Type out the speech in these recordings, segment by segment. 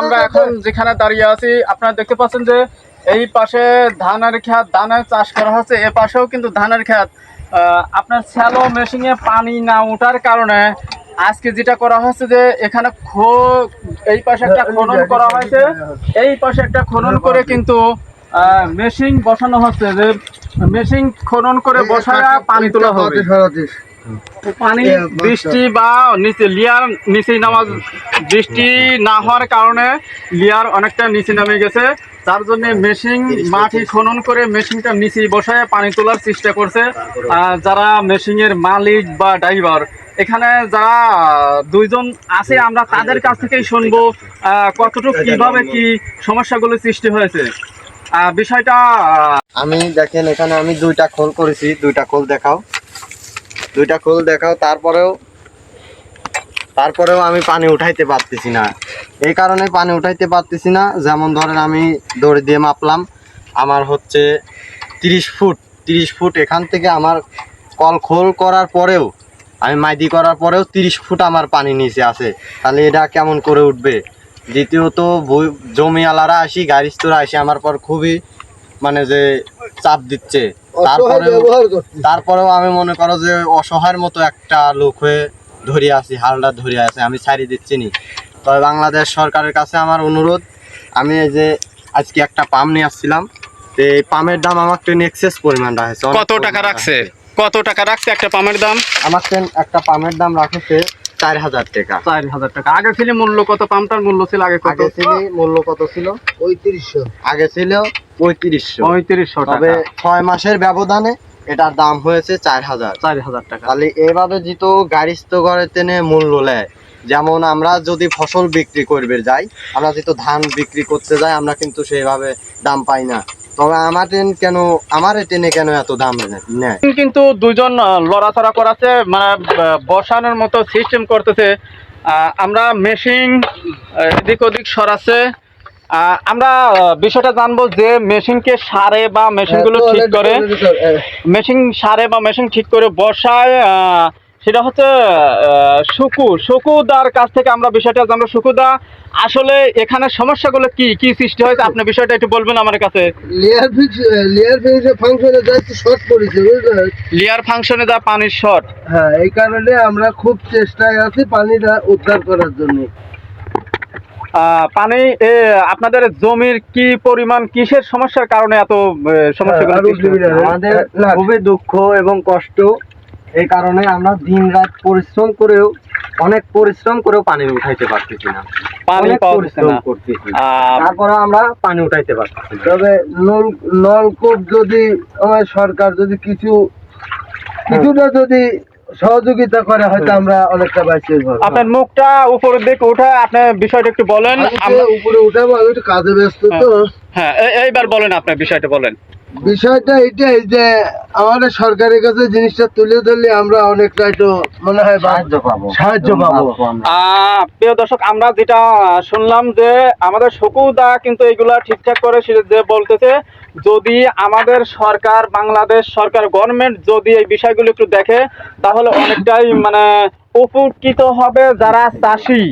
আমরা এখন যেখানে দাঁড়িয়ে আছি আপনারা দেখতে পাচ্ছেন যে এই পাশে ধানের খেত ধানের চাষ করা হচ্ছে। এ পাশেও কিন্তু ধানের খেত। আপনার স্যালো মেশিনে পানি না ওঠার কারণে আজকে যেটা করা হচ্ছে যে এখানে খো এই পাশে একটা খনন করা হয়েছে। এই পাশে একটা খনন করে কিন্তু মেশিন বসানো হচ্ছে যে মেশিন খনন করে বসায় পানি তোলা হবে। পানি বৃষ্টি বা নিচে লিয়ার নিচে নামা বৃষ্টি না হওয়ার কারণে লিয়ার অনেকটা নিচে নামে গেছে। তার জন্য মেশিন মাটি খনন করে মেশিনটা নিচে বসায় পানি তোলার চেষ্টা করছে। যারা মেশিনের মালিক বা ড্রাইভার এখানে যারা দুইজন আছে আমরা তাদের কাছ থেকেই শুনব আহ, কতটুকু কীভাবে কি সমস্যাগুলো সৃষ্টি হয়েছে। বিষয়টা আমি দেখেন এখানে আমি দুইটা খোল করেছি। দুইটা খোল দেখাও। দুইটা খোল দেখাও, তারপরেও তারপরেও আমি পানি উঠাইতে পারতেছি না। এই কারণে পানি উঠাইতে পারতেছি না। যেমন ধরেন আমি দড়ি দিয়ে মাপলাম, আমার হচ্ছে তিরিশ ফুট তিরিশ ফুট এখান থেকে আমার কল খোল করার পরেও আমি মাইদি করার পরেও তিরিশ ফুট আমার পানি নিচে আছে। তাহলে এটা কেমন করে উঠবে? দ্বিতীয়ত জমিওয়ালারা আসি গাড়িস্তরা আসি, আমার পর খুবই মানে যে চাপ দিচ্ছে। তারপরেও তারপরেও আমি মনে করো যে অসহায়ের মতো একটা লোক হয়ে ধরিয়ে আছি হালটা ধরিয়ে আছে আমি ছাড়িয়ে দিচ্ছি নি। তবে বাংলাদেশ সরকারের কাছে আমার অনুরোধ আমি এই যে আজকে একটা পাম নিয়ে আসছিলাম এই পামের দাম আমার ট্রেন এক্সেস পরিমাণ রাখছে কত টাকা রাখছে? কত টাকা রাখছে একটা পামের দাম? আমার ট্রেন একটা পামের দাম রাখছে চার হাজার টাকা। চার হাজার টাকা। আগে ছিল মূল্য কত? পাম্পটার মূল্য ছিল আগে কত? ছিল মূল্য কত ছিল? পঁয়ত্রিশশো। আগে ছিল পঁয়ত্রিশশো। পঁয়ত্রিশশো তবে ছয় মাসের ব্যবধানে এটার দাম হয়েছে চার হাজার। চার হাজার টাকা। তাহলে এভাবে যেহেতু গাড়িস্থ করে তেনে মূল্য নেয়। যেমন আমরা যদি ফসল বিক্রি করবে যাই আমরা যেহেতু ধান বিক্রি করতে যাই আমরা কিন্তু সেইভাবে দাম পাই না। তবে আমার ট্রেন কেন আমার ট্রেনে কেন এত দাম নে- নেয়? কিন্তু দুজন লড়াচড়া করাছে মানে বসানোর মতো সিস্টেম করতেছে। আমরা মেশিন এদিক ওদিক সরাচ্ছে। আহ, আমরা বিষয়টা জানব যে মেশিনকে সারে বা মেশিনগুলো হ্যাঁ, ঠিক করে মেশিন সারে বা মেশিন ঠিক করে বসায় সেটা হচ্ছে সুকু। সুকুদার কাছ থেকে আমরা বিষয়টা জানব। সুকুদা আসলে এখানে সমস্যাগুলো কি? কি সৃষ্টি হয়েছে? আপনি বিষয়টা একটু বলবেন আমার কাছে। লেয়ার ফিক্স লেয়ার ফিক্স ফাংশনে যাইতে শর্ট পড়েছে বুঝলেন? লিয়ার ফাংশনে যা পানির শর্ট হ্যাঁ এই কারণে আমরা খুব চেষ্টায় আছি পানিটা উদ্ধার করার জন্য। পানি আপনাদের জমির কি পরিমাণ কিসের সমস্যার কারণে এত সমস্যা হ্যাঁ। আমাদের খুবই দুঃখ এবং কষ্ট। এই কারণে আমরা দিন রাত পরিশ্রম করেও অনেক পরিশ্রম করেও পানি উঠাইতে পারতেছি না। পানি পরিশ্রম করতেছি। তারপরে আমরা পানি উঠাইতে পারতেছি তবে নল নলকূপ যদি আমার সরকার যদি কিছু কিছুটা যদি সহযোগিতা করে হয়তো আমরা অনেকটা বাঁচিয়ে আপনার মুখটা উপরের দিকে উঠে আপনার বিষয়টা একটু বলেন। আমরা- উপরে উঠাবো আমি একটু কাজে ব্যস্ত তো। হ্যাঁ এইবার বলেন আপনার বিষয়টা বলেন। বিষয়টা এটাই যে আমাদের সরকারের কাছে জিনিসটা তুলে ধরলে আমরা অনেকটা একটু মনে হয় সাহায্য পাবো সাহায্য পাবো। আমরা। প্রিয় দর্শক আমরা যেটা শুনলাম যে আমাদের শকুদা কিন্তু এগুলা ঠিকঠাক করে সে যে বলতেছে যদি আমাদের সরকার বাংলাদেশ সরকার গভর্নমেন্ট যদি এই বিষয়গুলো একটু দেখে তাহলে অনেকটাই মানে উপকৃত হবে যারা চাষি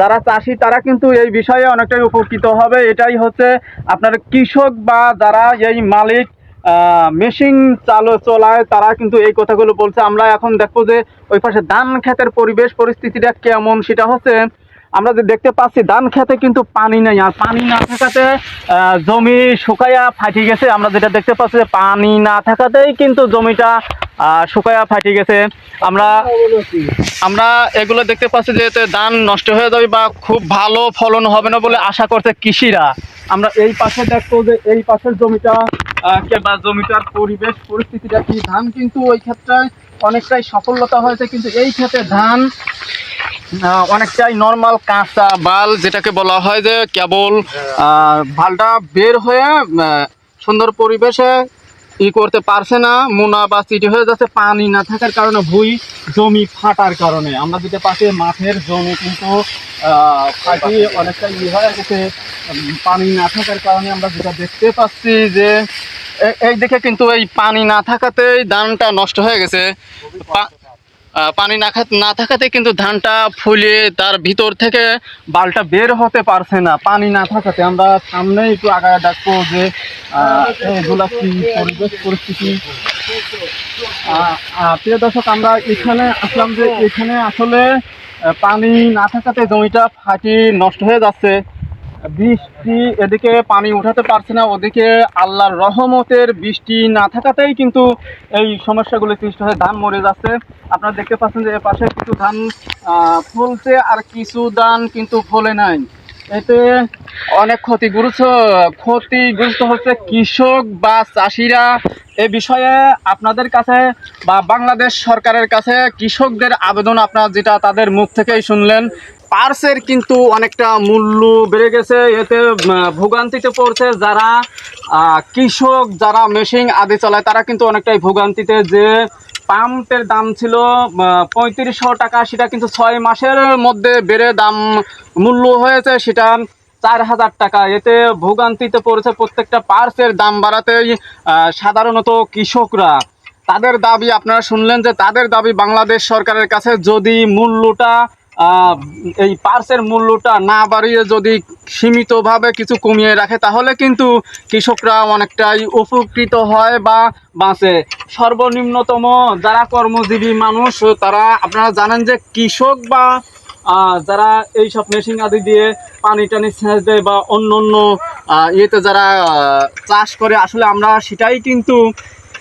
যারা চাষি, তারা কিন্তু এই বিষয়ে অনেকটাই উপকৃত হবে। এটাই হচ্ছে আপনার কৃষক বা যারা এই মালিক মেশিন চালো চলায়, তারা কিন্তু এই কথাগুলো বলছে। আমরা এখন দেখব যে ওই পাশে ধান খেতের পরিবেশ পরিস্থিতিটা কেমন, সেটা হচ্ছে আমরা যে দেখতে পাচ্ছি, ধান খেতে কিন্তু পানি নেই আর পানি না থাকাতে জমি শুকাইয়া ফাটি গেছে। আমরা যেটা দেখতে পাচ্ছি যে পানি না থাকাতেই কিন্তু জমিটা শুকাইয়া ফাটি গেছে। আমরা আমরা এগুলো দেখতে পাচ্ছি যে ধান নষ্ট হয়ে যাবে বা খুব ভালো ফলন হবে না বলে আশা করছে কৃষিরা। আমরা এই পাশে দেখব যে এই পাশের জমিটা বা জমিটার পরিবেশ, পরিস্থিতিটা কি? ধান কিন্তু ওই ক্ষেত্রে অনেকটাই সফলতা হয়েছে, কিন্তু এই ক্ষেত্রে ধান অনেকটাই নর্মাল কাঁচা বাল যেটাকে বলা হয় যে কেবল বালটা বের হয়ে সুন্দর পরিবেশে ই করতে পারছে না, মোনা বা চিটি হয়ে যাচ্ছে, পানি না থাকার কারণে ভুই জমি ফাটার কারণে। আমরা যেটা পাশে মাঠের জমি কিন্তু ফাটি অনেকটা ই হয়ে গেছে পানি না থাকার কারণে আমরা যেটা দেখতে পাচ্ছি যে এই দেখে কিন্তু এই পানি না থাকাতেই ধানটা নষ্ট হয়ে গেছে। পানি না না থাকাতে কিন্তু ধানটা ফুলে তার ভিতর থেকে বালটা বের হতে পারছে না। পানি না থাকাতে আমরা সামনে একটু আগায় ডাকবো যে পরিবেশ পরিস্থিতি? প্রিয় দর্শক, আমরা এখানে আসলাম যে এখানে আসলে পানি না থাকাতে জমিটা ফাটি নষ্ট হয়ে যাচ্ছে। বৃষ্টি এদিকে পানি উঠাতে পারছে না, ওদিকে আল্লাহর রহমতের বৃষ্টি না থাকাতেই কিন্তু এই সমস্যাগুলো সৃষ্টি হয়ে ধান মরে যাচ্ছে। আপনারা দেখতে পাচ্ছেন যে পাশে কিছু ধান ফলছে আর কিছু ধান কিন্তু ফলে নাই। এতে অনেক ক্ষতিগ্রস্ত ক্ষতিগ্রস্ত হচ্ছে কৃষক বা চাষিরা। এ বিষয়ে আপনাদের কাছে বা বাংলাদেশ সরকারের কাছে কৃষকদের আবেদন, আপনারা যেটা তাদের মুখ থেকেই শুনলেন পার্সের কিন্তু অনেকটা মূল্য বেড়ে গেছে। এতে ভোগান্তিতে পড়ছে যারা কৃষক, যারা মেশিন আদি চালায়, তারা কিন্তু অনেকটাই ভোগান্তিতে যে পাম্পের দাম ছিল পঁয়ত্রিশশো টাকা, সেটা কিন্তু ছয় মাসের মধ্যে বেড়ে দাম মূল্য হয়েছে, সেটা চার হাজার টাকা। এতে ভোগান্তিতে পড়েছে প্রত্যেকটা পার্সের দাম বাড়াতেই সাধারণত কৃষকরা। তাদের দাবি আপনারা শুনলেন যে তাদের দাবি বাংলাদেশ সরকারের কাছে, যদি মূল্যটা এই পার্সের মূল্যটা না বাড়িয়ে যদি সীমিতভাবে কিছু কমিয়ে রাখে, তাহলে কিন্তু কৃষকরা অনেকটাই উপকৃত হয় বা বাঁচে। সর্বনিম্নতম যারা কর্মজীবী মানুষ, তারা আপনারা জানেন যে কৃষক বা যারা এই সব মেশিন আদি দিয়ে পানি টানি সেচ দেয় বা অন্য অন্য ইয়েতে যারা চাষ করে, আসলে আমরা সেটাই কিন্তু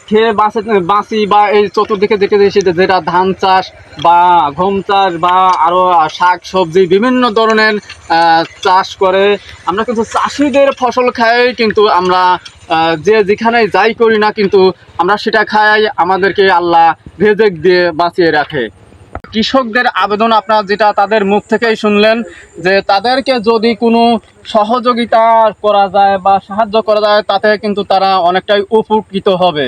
খেয়ে বাঁচে বাঁচি বা এই চতুর্দিকে দেখে দেখি যেটা ধান চাষ বা গম চাষ বা আরও শাক সবজি বিভিন্ন ধরনের চাষ করে, আমরা কিন্তু চাষিদের ফসল খাই, কিন্তু আমরা যে যেখানে যাই করি না, কিন্তু আমরা সেটা খাই, আমাদেরকে আল্লাহ রেজেক দিয়ে বাঁচিয়ে রাখে। কৃষকদের আবেদন আপনারা যেটা তাদের মুখ থেকেই শুনলেন, যে তাদেরকে যদি কোনো সহযোগিতা করা যায় বা সাহায্য করা যায়, তাতে কিন্তু তারা অনেকটাই উপকৃত হবে।